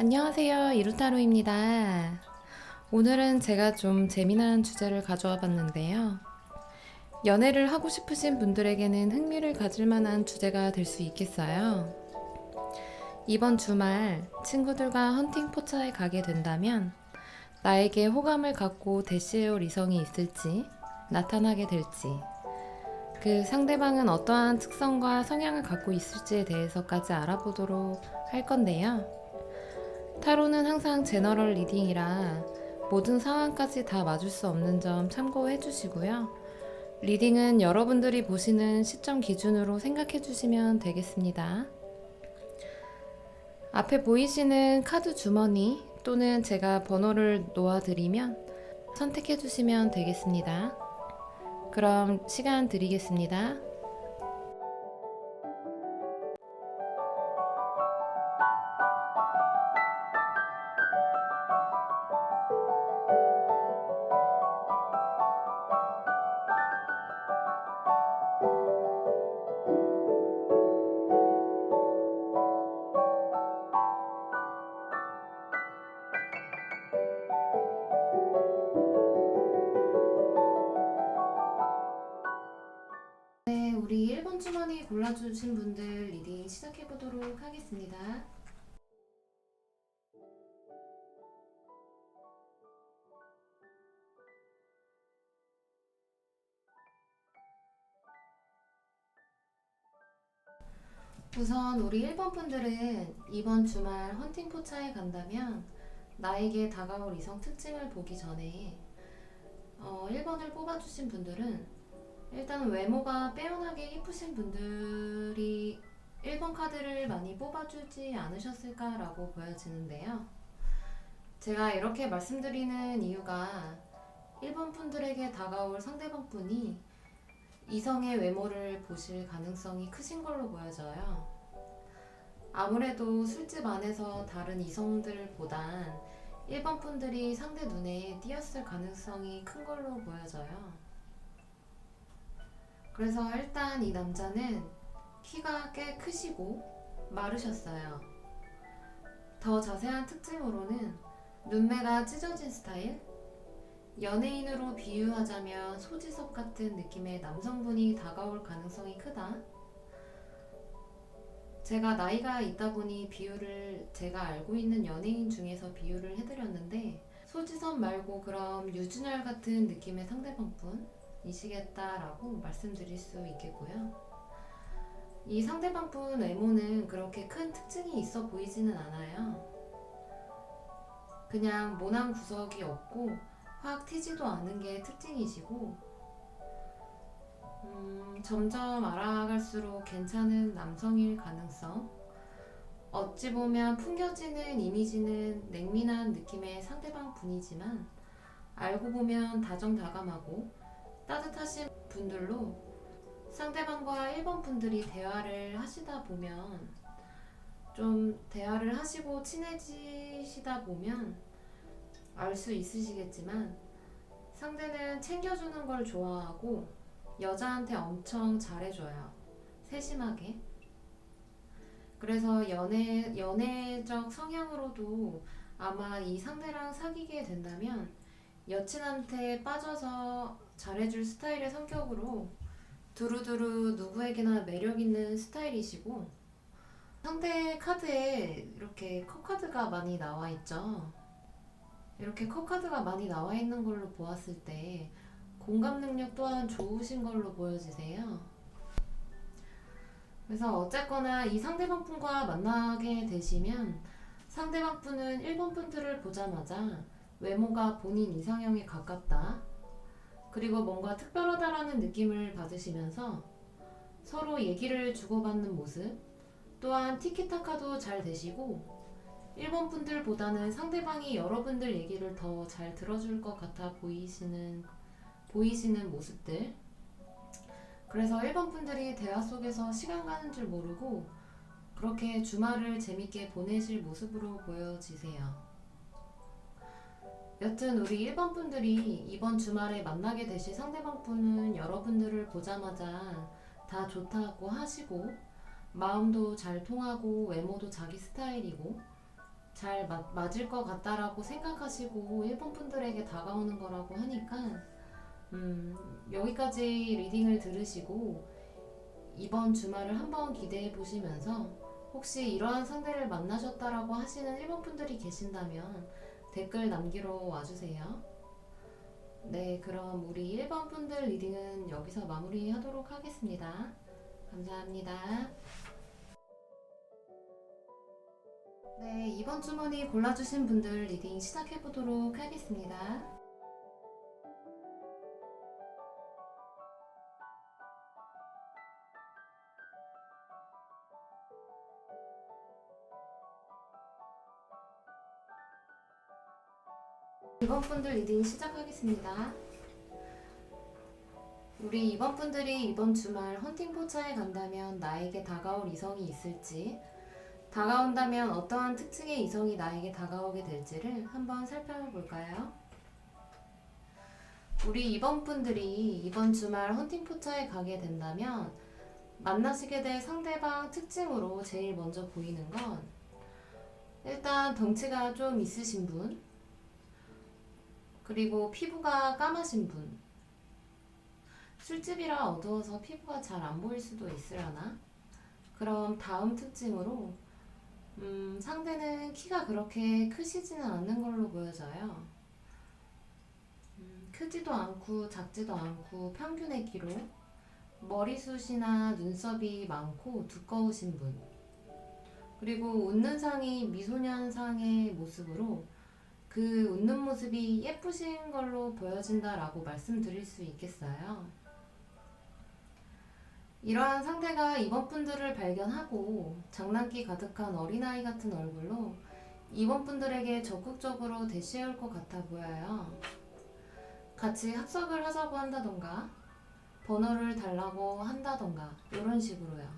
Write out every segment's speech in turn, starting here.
안녕하세요. 이루타로입니다. 오늘은 제가 좀 재미난 주제를 가져와 봤는데요. 연애를 하고 싶으신 분들에게는 흥미를 가질 만한 주제가 될 수 있겠어요. 이번 주말 친구들과 헌팅 포차에 가게 된다면 나에게 호감을 갖고 대시해올 이성이 있을지 나타나게 될지 그 상대방은 어떠한 특성과 성향을 갖고 있을지에 대해서까지 알아보도록 할 건데요. 타로는 항상 제너럴 리딩이라 모든 상황까지 다 맞을 수 없는 점 참고해 주시고요. 리딩은 여러분들이 보시는 시점 기준으로 생각해 주시면 되겠습니다. 앞에 보이시는 카드 주머니 또는 제가 번호를 놓아드리면 선택해 주시면 되겠습니다. 그럼 시간 드리겠습니다. 골라주신 분들 리딩 시작해 보도록 하겠습니다. 우선 우리 1번 분들은 이번 주말 헌팅 포차에 간다면 나에게 다가올 이성 특징을 보기 전에 어, 1번을 뽑아주신 분들은 일단 외모가 빼어나게 이쁘신 분들이 1번 카드를 많이 뽑아주지 않으셨을까라고 보여지는데요. 제가 이렇게 말씀드리는 이유가 1번 분들에게 다가올 상대방 분이 이성의 외모를 보실 가능성이 크신 걸로 보여져요. 아무래도 술집 안에서 다른 이성들보단 1번 분들이 상대 눈에 띄었을 가능성이 큰 걸로 보여져요. 그래서 일단 이 남자는 키가 꽤 크시고 마르셨어요. 더 자세한 특징으로는 눈매가 찢어진 스타일? 연예인으로 비유하자면 소지섭 같은 느낌의 남성분이 다가올 가능성이 크다. 제가 나이가 있다 보니 비유를 제가 알고 있는 연예인 중에서 비유를 해드렸는데 소지섭 말고 그럼 유준열 같은 느낌의 상대방분 이시겠다라고 말씀드릴 수 있겠고요. 이 상대방분 외모는 그렇게 큰 특징이 있어 보이지는 않아요. 그냥 모난 구석이 없고 확 튀지도 않은 게 특징이시고, 음, 점점 알아갈수록 괜찮은 남성일 가능성. 어찌 보면 풍겨지는 이미지는 냉민한 느낌의 상대방 분이지만, 알고 보면 다정다감하고 따뜻하신 분들로 상대방과 1번 분들이 대화를 하시다 보면 좀 대화를 하시고 친해지시다 보면 알 수 있으시겠지만 상대는 챙겨주는 걸 좋아하고 여자한테 엄청 잘해줘요. 세심하게. 그래서 연애, 연애적 성향으로도 아마 이 상대랑 사귀게 된다면 여친한테 빠져서 잘해줄 스타일의 성격으로 두루두루 누구에게나 매력 있는 스타일이시고 상대 카드에 이렇게 컵 카드가 많이 나와 있죠. 이렇게 컵 카드가 많이 나와 있는 걸로 보았을 때 공감 능력 또한 좋으신 걸로 보여지세요. 그래서 어쨌거나 이 상대방 분과 만나게 되시면 상대방 분은 1번 분들을 보자마자 외모가 본인 이상형에 가깝다. 그리고 뭔가 특별하다라는 느낌을 받으시면서 서로 얘기를 주고받는 모습, 또한 티키타카도 잘 되시고, 1번 분들보다는 상대방이 여러분들 얘기를 더 잘 들어줄 것 같아 보이시는, 보이시는 모습들. 그래서 1번 분들이 대화 속에서 시간 가는 줄 모르고, 그렇게 주말을 재밌게 보내실 모습으로 보여지세요. 여튼 우리 1번 분들이 이번 주말에 만나게 되실 상대방 분은 여러분들을 보자마자 다 좋다고 하시고 마음도 잘 통하고 외모도 자기 스타일이고 잘 맞, 맞을 것 같다라고 생각하시고 1번 분들에게 다가오는 거라고 하니까 음, 여기까지 리딩을 들으시고 이번 주말을 한번 기대해 보시면서 혹시 이러한 상대를 만나셨다라고 하시는 1번 분들이 계신다면 댓글 남기러 와주세요. 네, 그럼 우리 1번 분들 리딩은 여기서 마무리하도록 하겠습니다. 감사합니다. 네, 이번 주머니 골라주신 분들 리딩 시작해보도록 하겠습니다. 분들 리딩 시작하겠습니다. 우리 이번 분들이 이번 주말 헌팅 포차에 간다면 나에게 다가올 이성이 있을지, 다가온다면 어떠한 특징의 이성이 나에게 다가오게 될지를 한번 살펴볼까요? 우리 이번 분들이 이번 주말 헌팅 포차에 가게 된다면 만나시게 될 상대방 특징으로 제일 먼저 보이는 건 일단 덩치가 좀 있으신 분, 그리고 피부가 까마신 분. 술집이라 어두워서 피부가 잘 안 보일 수도 있으려나? 그럼 다음 특징으로 음, 상대는 키가 그렇게 크시지는 않는 걸로 보여져요. 음, 크지도 않고 작지도 않고 평균의 키로 머리숱이나 눈썹이 많고 두꺼우신 분. 그리고 웃는 상이 미소년 상의 모습으로 그 웃는 모습이 예쁘신 걸로 보여진다라고 말씀드릴 수 있겠어요. 이러한 상대가 이번 분들을 발견하고 장난기 가득한 어린아이 같은 얼굴로 이번 분들에게 적극적으로 대시해올 것 같아 보여요. 같이 합석을 하자고 한다던가, 번호를 달라고 한다던가, 이런 식으로요.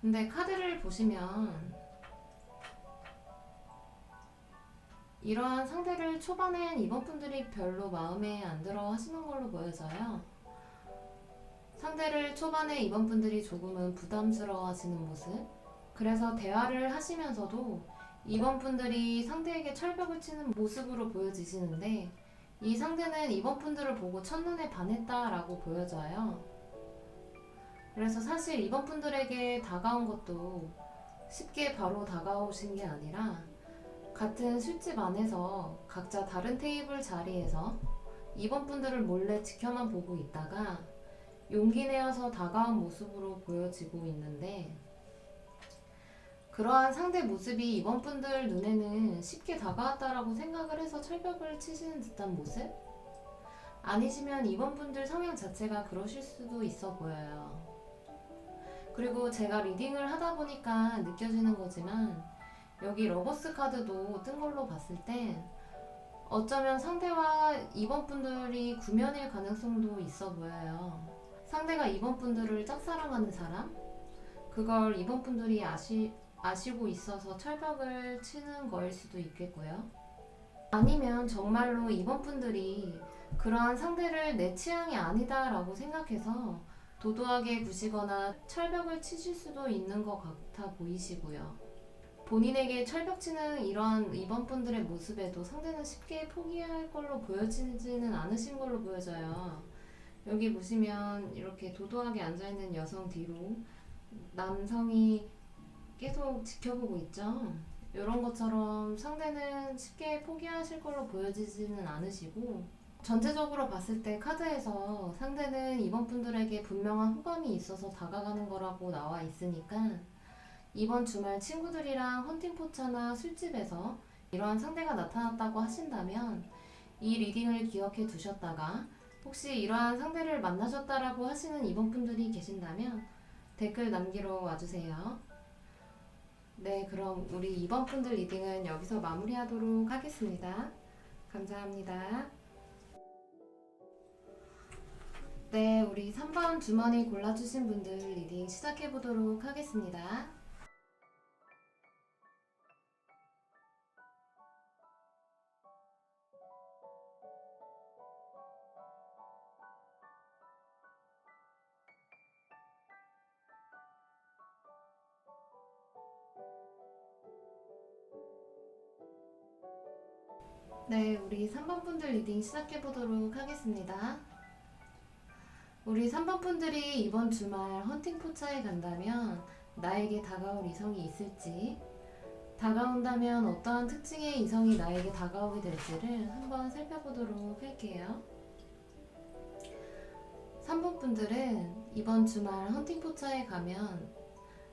근데 카드를 보시면 이러한 상대를 초반엔 이번 분들이 별로 마음에 안 들어 하시는 걸로 보여져요. 상대를 초반에 이번 분들이 조금은 부담스러워 하시는 모습. 그래서 대화를 하시면서도 이번 분들이 상대에게 철벽을 치는 모습으로 보여지시는데 이 상대는 이번 분들을 보고 첫눈에 반했다라고 보여져요. 그래서 사실 이번 분들에게 다가온 것도 쉽게 바로 다가오신 게 아니라 같은 술집 안에서 각자 다른 테이블 자리에서 이번 분들을 몰래 지켜만 보고 있다가 용기 내어서 다가온 모습으로 보여지고 있는데 그러한 상대 모습이 이번 분들 눈에는 쉽게 다가왔다라고 생각을 해서 철벽을 치시는 듯한 모습? 아니시면 이번 분들 성향 자체가 그러실 수도 있어 보여요. 그리고 제가 리딩을 하다 보니까 느껴지는 거지만 여기 러버스 카드도 뜬 걸로 봤을 땐 어쩌면 상대와 이번 분들이 구면일 가능성도 있어 보여요. 상대가 이번 분들을 짝사랑하는 사람? 그걸 이번 분들이 아시, 아시고 있어서 철벽을 치는 거일 수도 있겠고요. 아니면 정말로 이번 분들이 그러한 상대를 내 취향이 아니다라고 생각해서 도도하게 구시거나 철벽을 치실 수도 있는 것 같아 보이시고요. 본인에게 철벽치는 이러한 이번 분들의 모습에도 상대는 쉽게 포기할 걸로 보여지지는 않으신 걸로 보여져요. 여기 보시면 이렇게 도도하게 앉아있는 여성 뒤로 남성이 계속 지켜보고 있죠. 이런 것처럼 상대는 쉽게 포기하실 걸로 보여지지는 않으시고 전체적으로 봤을 때 카드에서 상대는 이번 분들에게 분명한 호감이 있어서 다가가는 거라고 나와 있으니까 이번 주말 친구들이랑 헌팅 포차나 술집에서 이러한 상대가 나타났다고 하신다면 이 리딩을 기억해 두셨다가 혹시 이러한 상대를 만나셨다라고 하시는 이번 분들이 계신다면 댓글 남기러 와주세요. 네, 그럼 우리 이번 분들 리딩은 여기서 마무리하도록 하겠습니다. 감사합니다. 네, 우리 3번 주머니 골라주신 분들 리딩 시작해 보도록 하겠습니다. 네, 우리 3번 분들 리딩 시작해 보도록 하겠습니다. 우리 3번 분들이 이번 주말 헌팅 포차에 간다면 나에게 다가올 이성이 있을지, 다가온다면 어떠한 특징의 이성이 나에게 다가오게 될지를 한번 살펴보도록 할게요. 3번 분들은 이번 주말 헌팅 포차에 가면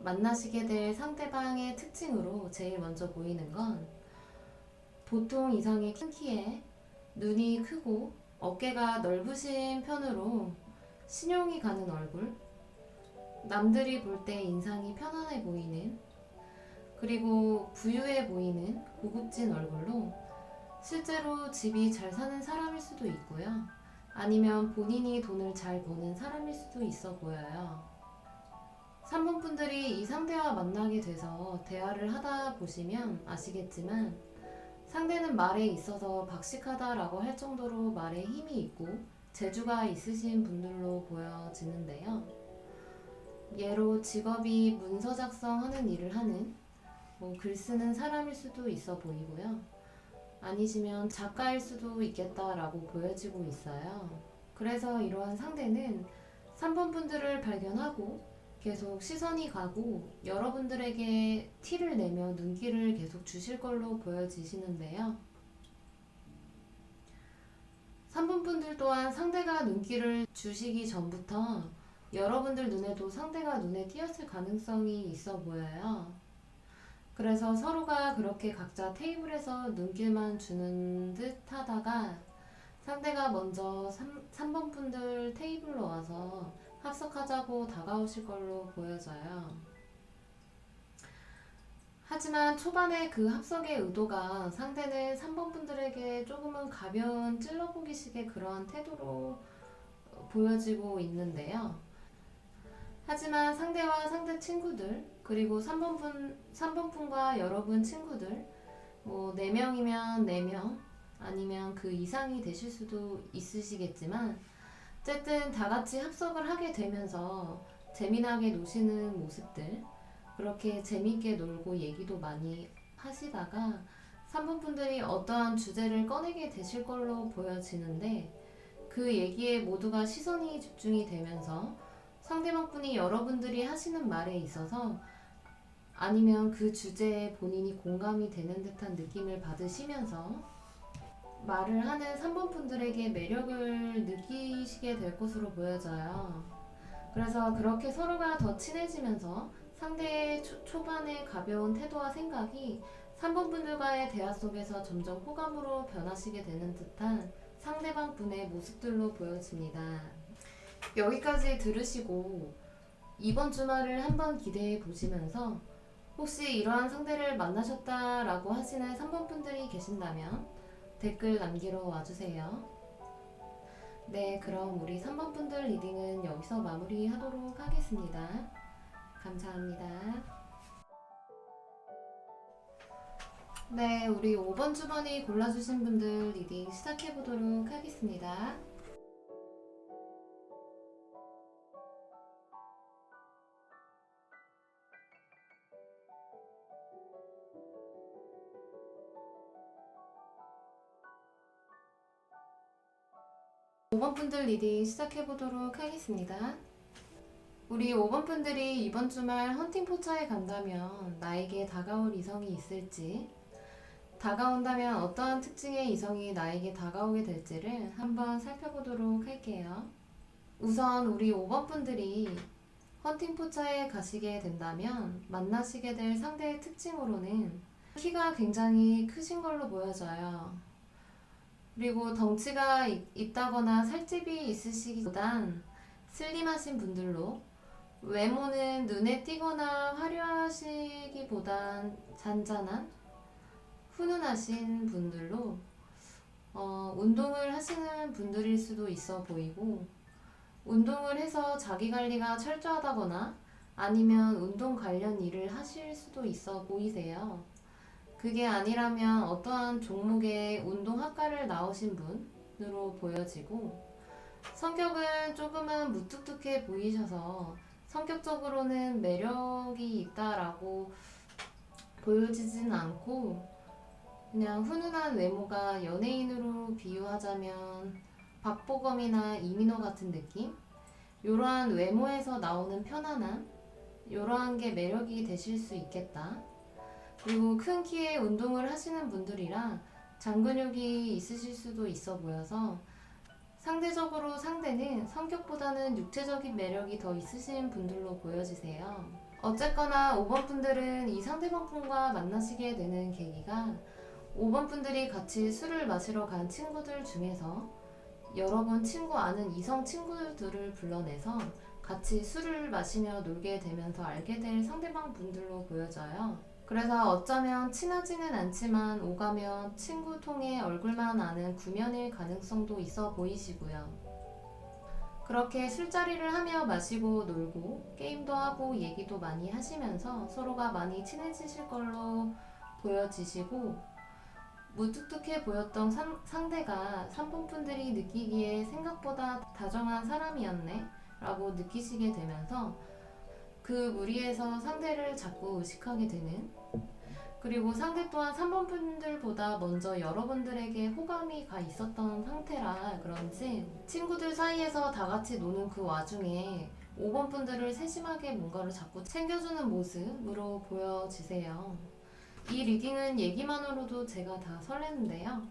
만나시게 될 상대방의 특징으로 제일 먼저 보이는 건 보통 이성이 큰 키에 눈이 크고 어깨가 넓으신 편으로 신용이 가는 얼굴, 남들이 볼 때 인상이 편안해 보이는, 그리고 부유해 보이는 고급진 얼굴로 실제로 집이 잘 사는 사람일 수도 있고요. 아니면 본인이 돈을 잘 버는 사람일 수도 있어 보여요. 3번 분들이 이 상대와 만나게 돼서 대화를 하다 보시면 아시겠지만 상대는 말에 있어서 박식하다라고 할 정도로 말에 힘이 있고 재주가 있으신 분들로 보여지는데요. 예로 직업이 문서 작성하는 일을 하는 뭐 글 쓰는 사람일 수도 있어 보이고요. 아니시면 작가일 수도 있겠다라고 보여지고 있어요. 그래서 이러한 상대는 3번 분들을 발견하고 계속 시선이 가고 여러분들에게 티를 내며 눈길을 계속 주실 걸로 보여지시는데요. 3번 분들 또한 상대가 눈길을 주시기 전부터 여러분들 눈에도 상대가 눈에 띄었을 가능성이 있어 보여요. 그래서 서로가 그렇게 각자 테이블에서 눈길만 주는 듯 하다가 상대가 먼저 3, 3번 분들 테이블로 와서 합석하자고 다가오실 걸로 보여져요. 하지만 초반에 그 합석의 의도가 상대는 3번 분들에게 조금은 가벼운 찔러보기식의 그러한 태도로 어, 보여지고 있는데요. 하지만 상대와 상대 친구들, 그리고 3번 분, 3번 분과 여러분 친구들, 뭐 4명이면 4명, 아니면 그 이상이 되실 수도 있으시겠지만, 어쨌든 다 같이 합석을 하게 되면서 재미나게 노시는 모습들, 그렇게 재밌게 놀고 얘기도 많이 하시다가 3번 분들이 어떠한 주제를 꺼내게 되실 걸로 보여지는데 그 얘기에 모두가 시선이 집중이 되면서 상대방 분이 여러분들이 하시는 말에 있어서 아니면 그 주제에 본인이 공감이 되는 듯한 느낌을 받으시면서 말을 하는 3번 분들에게 매력을 느끼시게 될 것으로 보여져요. 그래서 그렇게 서로가 더 친해지면서 상대의 초, 초반의 가벼운 태도와 생각이 3번 분들과의 대화 속에서 점점 호감으로 변하시게 되는 듯한 상대방 분의 모습들로 보여집니다. 여기까지 들으시고 이번 주말을 한번 기대해 보시면서 혹시 이러한 상대를 만나셨다라고 하시는 3번 분들이 계신다면 댓글 남기러 와주세요. 네, 그럼 우리 3번 분들 리딩은 여기서 마무리 하도록 하겠습니다. 감사합니다. 네, 우리 5번 주번이 골라주신 분들 리딩 시작해 보도록 하겠습니다. 오번 분들 리딩 시작해 보도록 하겠습니다. 우리 5번 분들이 이번 주말 헌팅 포차에 간다면 나에게 다가올 이성이 있을지, 다가온다면 어떠한 특징의 이성이 나에게 다가오게 될지를 한번 살펴보도록 할게요. 우선 우리 5번 분들이 헌팅 포차에 가시게 된다면 만나시게 될 상대의 특징으로는 키가 굉장히 크신 걸로 보여져요. 그리고 덩치가 있- 있다거나 살집이 있으시기보단 슬림하신 분들로 외모는 눈에 띄거나 화려하시기보단 잔잔한 훈훈하신 분들로 어, 운동을 하시는 분들일 수도 있어 보이고 운동을 해서 자기 관리가 철저하다거나 아니면 운동 관련 일을 하실 수도 있어 보이세요. 그게 아니라면 어떠한 종목의 운동학과를 나오신 분으로 보여지고 성격은 조금은 무뚝뚝해 보이셔서 성격적으로는 매력이 있다라고 보여지진 않고 그냥 훈훈한 외모가 연예인으로 비유하자면 박보검이나 이민호 같은 느낌? 이러한 외모에서 나오는 편안함? 이러한 게 매력이 되실 수 있겠다. 그리고 큰 키에 운동을 하시는 분들이라 장근육이 있으실 수도 있어 보여서 상대적으로 상대는 성격보다는 육체적인 매력이 더 있으신 분들로 보여지세요. 어쨌거나 5번 분들은 이 상대방 분과 만나시게 되는 계기가 5번 분들이 같이 술을 마시러 간 친구들 중에서 여러 번 친구 아는 이성 친구들을 불러내서 같이 술을 마시며 놀게 되면서 알게 될 상대방 분들로 보여져요. 그래서 어쩌면 친하지는 않지만 오가면 친구 통해 얼굴만 아는 구면일 가능성도 있어 보이시고요. 그렇게 술자리를 하며 마시고 놀고 게임도 하고 얘기도 많이 하시면서 서로가 많이 친해지실 걸로 보여지시고 무뚝뚝해 보였던 상, 상대가 3번 분들이 느끼기에 생각보다 다정한 사람이었네 라고 느끼시게 되면서 그 무리에서 상대를 자꾸 의식하게 되는 그리고 상대 또한 3번 분들보다 먼저 여러분들에게 호감이 가 있었던 상태라 그런지 친구들 사이에서 다 같이 노는 그 와중에 5번 분들을 세심하게 뭔가를 자꾸 챙겨주는 모습으로 보여지세요. 이 리딩은 얘기만으로도 제가 다 설레는데요.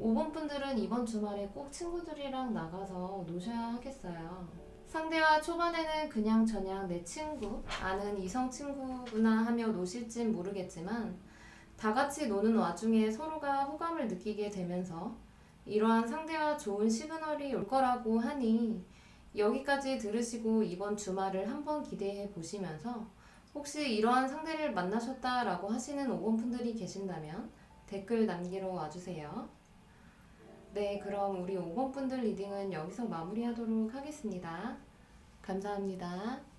5번 분들은 이번 주말에 꼭 친구들이랑 나가서 노셔야 하겠어요. 상대와 초반에는 그냥 저냥 내 친구, 아는 이성 친구구나 하며 노실진 모르겠지만 다 같이 노는 와중에 서로가 호감을 느끼게 되면서 이러한 상대와 좋은 시그널이 올 거라고 하니 여기까지 들으시고 이번 주말을 한번 기대해 보시면서 혹시 이러한 상대를 만나셨다라고 하시는 5번 분들이 계신다면 댓글 남기러 와주세요. 네, 그럼 우리 5번 분들 리딩은 여기서 마무리하도록 하겠습니다. 감사합니다.